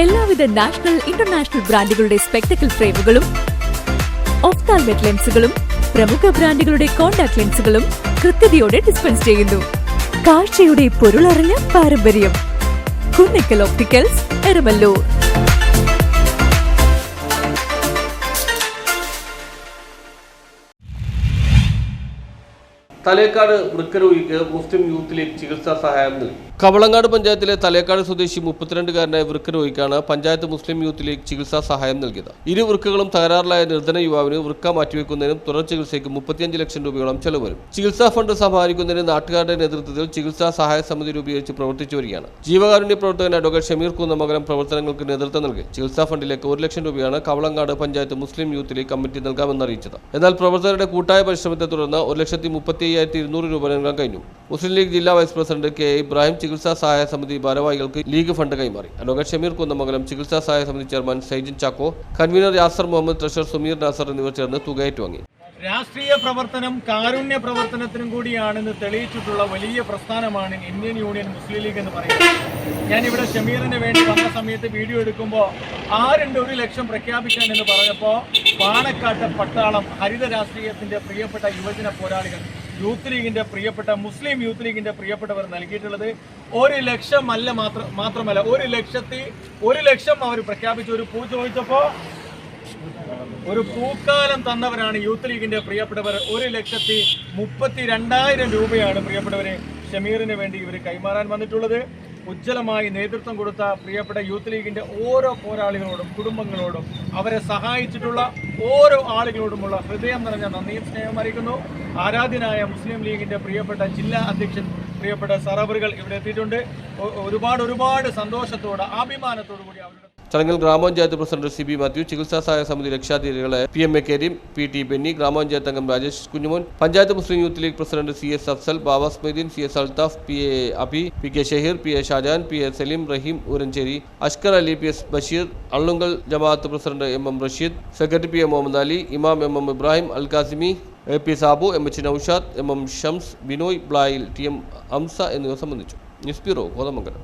എല്ലാവിധ national international ബ്രാൻഡുകളുടെ spectacle ഫ്രെയിമുകളും ഒഫ്താൽമെറ്റ് ലെൻസുകളും പ്രമുഖ ബ്രാൻഡുകളുടെ കോൺടാക്ട് ലെൻസുകളും കൃത്യതയോടെ ഡിസ്പെൻസ് ചെയ്യുന്നു. കാഴ്ചയുടെ പൊരുളറിഞ്ഞ പാരമ്പര്യം കുന്നിക്കൽ ഓപ്റ്റിക്കൽസ് എരമല്ലൂർ. തലേക്കാട് വൃക്കരോഗിക്ക് മുസ്ലിം യൂത്ത് ലീഗ് ചികിത്സാ സഹായം നൽകി. കവളങ്ങാട് പഞ്ചായത്തിലെ തലേക്കാട് സ്വദേശി മുപ്പത്തിരണ്ടുകാരനായ വൃക്ക രോഗിക്കാണ് പഞ്ചായത്ത് മുസ്ലിം യൂത്ത് ലീഗ് ചികിത്സാ സഹായം നൽകിയത്. ഇരു വൃക്കകളും തകരാറിലായ നിർധന യുവാവിന് വൃക്ക മാറ്റിവെക്കുന്നതിനും തുടർ ചികിത്സയ്ക്ക് മുപ്പത്തിയഞ്ച് ലക്ഷം രൂപയോളം ചെലവ് വരും ചികിത്സാ ഫണ്ട് സമാഹരിക്കുന്നതിന് നാട്ടുകാരുടെ നേതൃത്വത്തിൽ ചികിത്സാ സഹായ സമിതി രൂപീകരിച്ച് പ്രവർത്തിച്ചു വരികയാണ്. ജീവകാരുണ്യ പ്രവർത്തകൻ അഡ്വക്കേറ്റ് ഷമീർ കുന്നമംഗലം പ്രവർത്തനങ്ങൾക്ക് നേതൃത്വം നൽകി. ചികിത്സാ ഫണ്ടിലേക്ക് ഒരു ലക്ഷം രൂപയാണ് Kavalangad panchayat Muslim Youth League committee നൽകാമെന്ന് അറിയിച്ചത്. എന്നാൽ പ്രവർത്തകരുടെ കൂട്ടായ പരിശ്രമത്തെ തുടർന്ന് ഒരു ലക്ഷത്തി മുപ്പത്തി അയ്യായിരത്തി ഇരുന്നൂറ് രൂപ നൽകാൻ കഴിഞ്ഞു. മുസ്ലിം ലീഗ് ജില്ലാ വൈസ് പ്രസിഡന്റ് കെ ഇബ്രാഹിം ചികിത്സാ സഹായ സമിതി ഭാരവാഹികൾക്ക് ലീഗ് ഫണ്ട് കൈമാറി. അഡ്വക്കേറ്റ് ഷമീർ കുന്നമംഗലം ചികിത്സാ സഹായ സമിതി chairman Saijin Chacko convener Yasar Muhammad treasurer Sumeer Nasar എന്നിവർ ചേർന്ന് തുക ഏറ്റുവാങ്ങി. രാഷ്ട്രീയ പ്രവർത്തനം കാരുണ്യ പ്രവർത്തനത്തിനും കൂടിയാണെന്ന് തെളിയിച്ചിട്ടുള്ള വലിയ പ്രസ്ഥാനമാണ് ഇന്ത്യൻ യൂണിയൻ മുസ്ലിം ലീഗ് എന്ന് പറയുന്നത്. ഞാനിവിടെ ഷമീറിന് വേണ്ടി വന്ന സമയത്ത് വീഡിയോ എടുക്കുമ്പോൾ ആരുണ്ട് ഒരു ലക്ഷം പ്രഖ്യാപിക്കാൻ എന്ന് പറഞ്ഞപ്പോൾ പാണക്കാട്ട് പട്ടാളം ഹരിത രാഷ്ട്രീയത്തിന്റെ പ്രിയപ്പെട്ട യുവജന പോരാളികൾ. യൂത്ത് ലീഗിന്റെ പ്രിയപ്പെട്ട മുസ്ലിം യൂത്ത് ലീഗിന്റെ പ്രിയപ്പെട്ടവർ നൽകിയിട്ടുള്ളത് ഒരു ലക്ഷം അല്ല മാത്രം മാത്രമല്ല ഒരു ലക്ഷത്തി ഒരു ലക്ഷം അവർ പ്രഖ്യാപിച്ചു. ഒരു പൂ ചോദിച്ചപ്പോൾ ഒരു പൂക്കാലം തന്നവരാണ് യൂത്ത് ലീഗിന്റെ പ്രിയപ്പെട്ടവർ. ഒരു ലക്ഷത്തി മുപ്പത്തി രണ്ടായിരം രൂപയാണ് പ്രിയപ്പെട്ടവരെ ഷമീറിന് വേണ്ടി ഇവർ കൈമാറാൻ വന്നിട്ടുള്ളത്. ഉജ്ജ്വലമായി നേതൃത്വം കൊടുത്ത പ്രിയപ്പെട്ട യൂത്ത് ലീഗിന്റെ ഓരോ പോരാളികളോടും കുടുംബങ്ങളോടും അവരെ സഹായിച്ചിട്ടുള്ള ഓരോ ആളുകളോടുമുള്ള ഹൃദയം നിറഞ്ഞ നന്ദിയും സ്നേഹം അറിയിക്കുന്നു. ആരാധ്യനായ മുസ്ലിം ലീഗിന്റെ പ്രിയപ്പെട്ട ജില്ലാ അധ്യക്ഷൻ പ്രിയപ്പെട്ട സറബറുകൾ ഇവിടെ എത്തിയിട്ടുണ്ട്. ഒരുപാട് ഒരുപാട് സന്തോഷത്തോടെ അഭിമാനത്തോടു കൂടി അവരുടെ ചടങ്ങിൽ ഗ്രാമപഞ്ചായത്ത് പ്രസിഡന്റ് സി ബി മാത്യു ചികിത്സാ സഹായ സമിതി രക്ഷാധികാരികളെ P M A Kareem P T Benny ഗ്രാമപഞ്ചായത്ത് അംഗം Rajesh Kunjumon panchayat Muslim Youth League president C S Afsal Babas Moideen C S Althaf P A Abi P K Shaheer P A Shajan P A Saleem Raheem Uranchery Ashkar Ali P S Basheer Allungal Jamaat president M M Rasheed secretary P A Muhammad Ali ഇമാം M M Ibrahim Al Kasimi A P Sabu M H Noushad M M Shams Binoy Blayil T M Amsa എന്നിവർ സംബന്ധിച്ചു. не с первого года мы говорим.